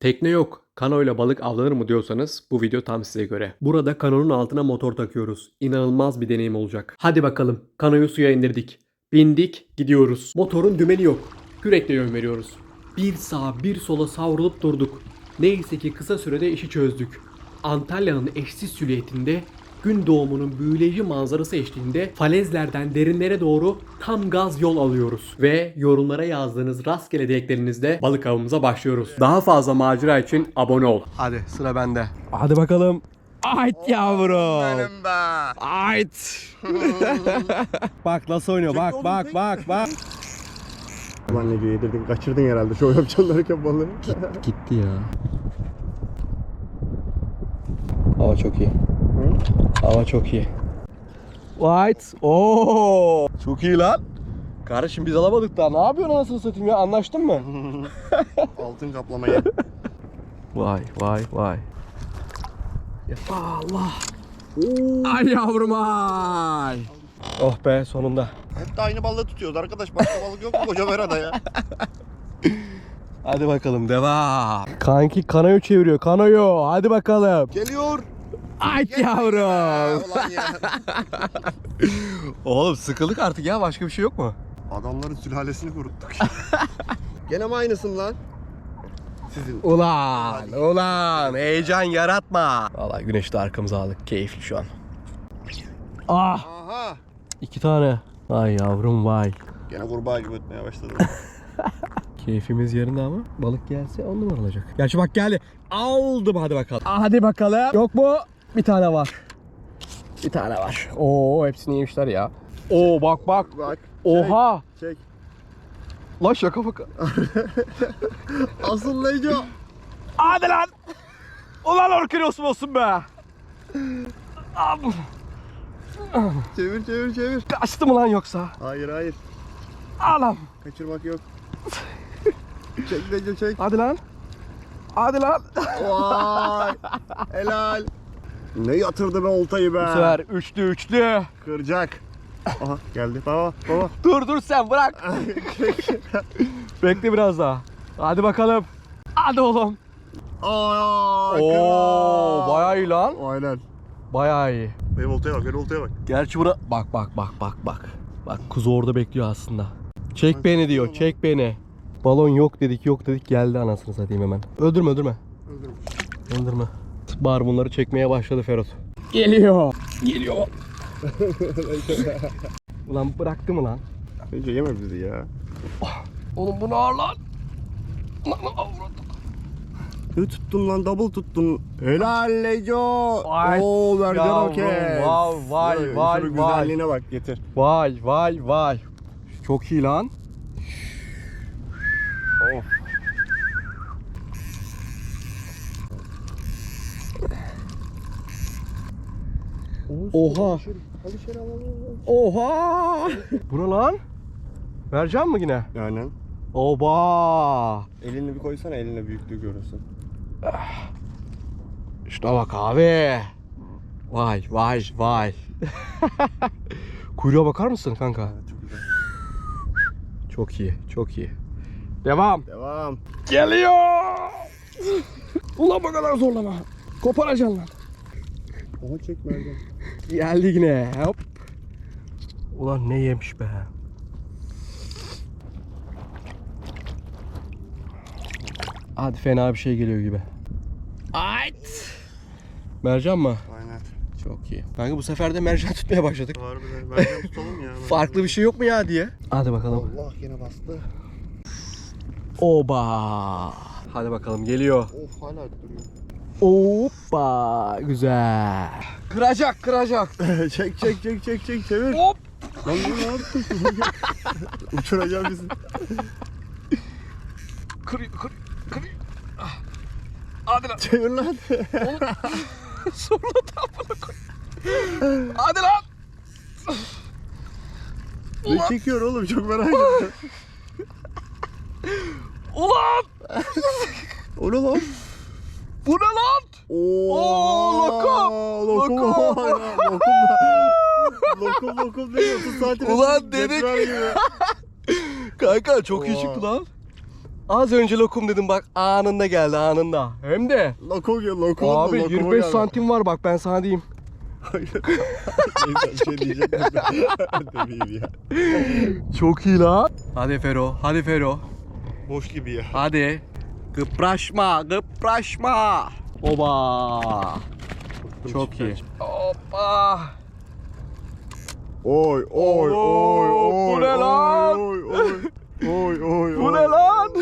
Tekne yok. Kano ile balık avlanır mı diyorsanız bu video tam size göre. Burada kanonun altına motor takıyoruz. İnanılmaz bir deneyim olacak. Hadi bakalım. Kanoyu suya indirdik. Bindik, gidiyoruz. Motorun dümeni yok. Kürekle yön veriyoruz. Bir sağa bir sola savrulup durduk. Neyse ki kısa sürede işi çözdük. Antalya'nın eşsiz silüetinde gün doğumunun büyüleyici manzarası eşliğinde falezlerden derinlere doğru tam gaz yol alıyoruz. Ve yorumlara yazdığınız rastgele dileklerinizle balık avımıza başlıyoruz. Daha fazla macera için abone ol. Hadi sıra bende. Hadi bakalım. Ait yavrum. Benim be. Ait. bak nasıl oynuyor. Bak bak bak bak. Ulan ne yedirdin kaçırdın herhalde şov yapacaksın derken balığı. Gitti ya. Hava çok iyi. Hava çok iyi. White. Oo. Çok iyi lan. Kardeşim biz alamadık daha. Ne yapıyorsun anasını satayım ya? Anlaştın mı? Altın kaplamayı. Vay vay vay. Ya Allah. Ay yavrum ay. Oh be sonunda. Hep de aynı balığı tutuyoruz arkadaş. Başka balık yok mu koca verada ya? Hadi bakalım devam. Kanki kanoyu çeviriyor kanoyu. Hadi bakalım. Geliyor. Ay Ha, yavrum. Ulan ya. Oğlum sıkıldık artık ya başka bir şey yok mu? Adamların sülalesini kuruttuk. Gene mi aynısın lan? Sizin. Ulan ulan heyecan yaratma. Vallahi güneş de arkamıza aldık. Keyifli şu an. Ah Aha. iki tane. Ay yavrum vay. Gene kurbağa gibi ötmeye başladı. Keyfimiz yerinde ama balık gelse on numara olacak. Gerçi bak geldi. Aldım hadi bakalım. Hadi bakalım. Yok mu? Bir tane var. Bir tane var. Oo hepsini yemişler ya. Oo bak bak. Bak. Oha. Çek. Lan şaka baka. Asıl Neco. Hadi lan. Ulan Orkinos olsun be. Abi, Çevir çevir çevir. kaçtı mı lan yoksa? Hayır hayır. Anam. Kaçırmak yok. çek Neco çek. Hadi lan. Hadi lan. Vay. Helal. Ne yatırdı be oltayı be. Bu sefer üçlü üçlü. Kıracak. Aha geldi. Baba baba. Dur dur sen bırak. Bekle biraz daha. Hadi bakalım. Hadi oğlum. Aa, Oo, bayağı iyi lan. Aynen. Bayağı iyi. Benim oltaya bak, benim oltaya bak. Gerçi bura... Bak bak bak bak bak. Bak kuzu orada bekliyor aslında. Çek beni diyor, çek beni. Balon yok dedik, yok dedik geldi anasını satayım hemen. Öldürme, öldürme. Öldürmüş. Öldürme. Bar bunları çekmeye başladı Ferhat. Geliyor. Geliyor. Ulan bıraktı mı lan? Neco yeme bizi ya. Oğlum bunu ağır lan. Lan avrat. Ne tuttun lan? Double tuttun. Helal. Vay Oo yavrum, okey. vay, vay, Şunun vay, güzelliğine bak getir. Vay vay vay. Çok iyi lan. Oha. Hadi şöyle alalım. Oha. Bu ne lan? Mercan mı yine? Aynen. Oba. Elini bir koysana eline büyüklüğü görürsün. Şuna bak abi. Vay vay vay. Kuyruğa bakar mısın kanka? Evet, çok güzel. Çok iyi, çok iyi. Devam. Devam. Geliyor. Ulan bu kadar zorlama. Koparacaksın lan. Oha çek mercan. Geldi yine. Hop. Ulan ne yemiş be. Hadi fena bir şey geliyor gibi. Ait. Mercan mı? Aynen. Çok iyi. Kanka bu sefer de mercan tutmaya başladık. Harbiden mercan tutalım ya. Farklı bir şey yok mu ya diye. Hadi bakalım. Allah yine bastı. Oba. Hadi bakalım geliyor. Of hala duruyor. Hoppa. Güzel. Kıracak kıracak. çek çek çek çek çek çevir. Hop. Lan bu ne yaptın? Uçuracağım bizi. Kırıyor kırıyor kırıyor. Ah. Hadi lan. Çevir lan. Sonra da bunu koy. Hadi lan. Ne çekiyor oğlum çok merak ettim. Ulan. O ne lan? Bu ne lan? Oo, Oo, lokum. Lokum. Lokum. Lokum. lokum lokum değil 30 santim. Ulan dedik. Kanka çok Oha. çıktı lan. Az önce lokum dedim bak anında geldi anında. Hem de Lokum ya lokum. abi lokumu 25 geldi. santim var bak ben sana diyeyim. Neyse şey diyecektim. Demeyeyim ya. Çok iyi la. Hadi Fero, hadi Fero. Boş gibi ya. Hadi. Kıpraşma, kıpraşma. Oba. Çok iyi. Hoppa. Oy oy oy oy. bu ne lan? Oy oy. Oy oy Bu ne lan?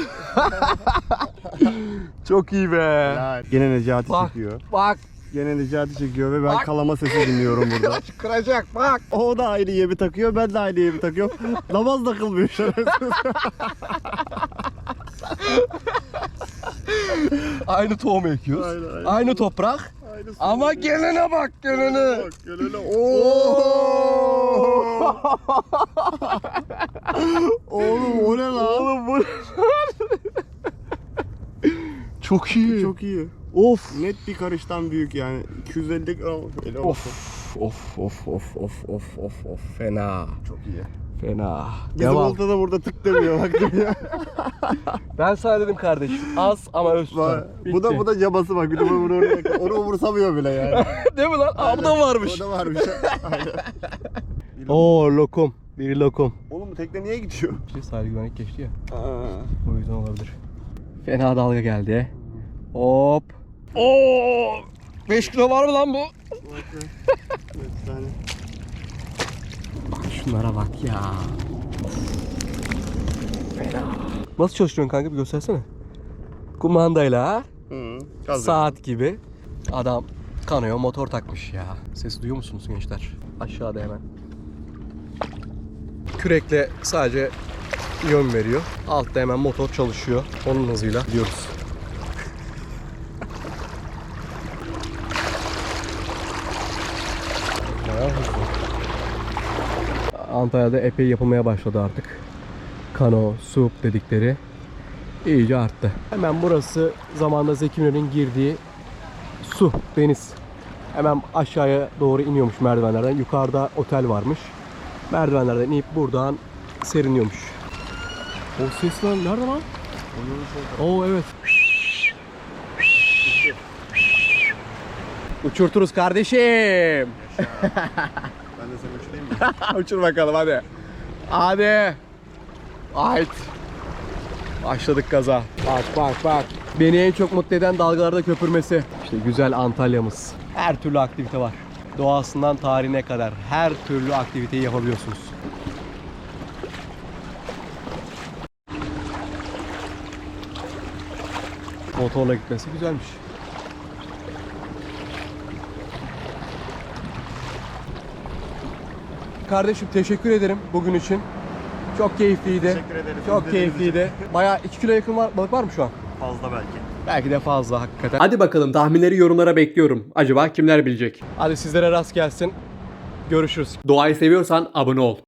Çok iyi be. Gene Necati Bak. çekiyor. Bak. Gene Necati çekiyor ve ben Bak. kalama sesi dinliyorum burada. Kıracak bak. O da aynı yemi takıyor, ben de aynı yemi takıyorum. Namaz da kılmıyor şerefsiz. Aynı tohum ekiyoruz. Aynen, aynen. Aynı toprak. Aynısı. Ama gelene bak gelene. Bak, gelene. Oo. Oğlum o ne lan? Oğlum bu Çok iyi. Çok iyi. Of. Net bir karıştan büyük yani. 250 gram. Of. Of of of of of of of fena. Çok iyi. Fena. Bizim Devam. olta da burada tık demiyor bak demiyor. Ben sana dedim kardeşim az ama öz tutar. Bu da bu da cabası bak. Bir de bunu oraya onu umursamıyor bile yani. Değil mi lan? Aa, bu da varmış. O da varmış. Aynen. Oo lokum. Biri lokum. Oğlum bu tekne niye gidiyor? Şey sahil güvenlik geçti ya. O yüzden olabilir. Fena dalga geldi. Hop. Oo! 5 kilo var mı lan bu? Şunlara bak ya. Fena. Nasıl çalışıyorsun kanka bir göstersene. Kumandayla? Hı. Saat gibi. Adam kanoya motor takmış ya. Sesi duyuyor musunuz gençler? Aşağıda hemen. Kürekle sadece yön veriyor. Altta hemen motor çalışıyor. Onun hızıyla gidiyoruz. Bayağı hızlı. Antalya'da epey yapılmaya başladı artık. Kano, sup dedikleri iyice arttı. Hemen burası zamanda Zeki Müren'in girdiği su, deniz. Hemen aşağıya doğru iniyormuş merdivenlerden. Yukarıda otel varmış. Merdivenlerden inip buradan seriniyormuş. O ses lan nerede lan? Oo evet. Uçurturuz kardeşim. De seni uçurayım mı? Uçur bakalım hadi. Hadi. Ait. Başladık gaza. Bak bak bak. Beni en çok mutlu eden dalgalarda köpürmesi. İşte güzel Antalya'mız. Her türlü aktivite var. Doğasından tarihine kadar her türlü aktiviteyi yapabiliyorsunuz. Motorla gitmesi güzelmiş. Kardeşim teşekkür ederim bugün için. Çok keyifliydi. Teşekkür ederiz. Çok İzlediğiniz keyifliydi. Bayağı 2 kilo yakın var, balık var mı şu an? Fazla belki. Belki de fazla hakikaten. Hadi bakalım tahminleri yorumlara bekliyorum. Acaba kimler bilecek? Hadi sizlere rast gelsin. Görüşürüz. Doğayı seviyorsan abone ol.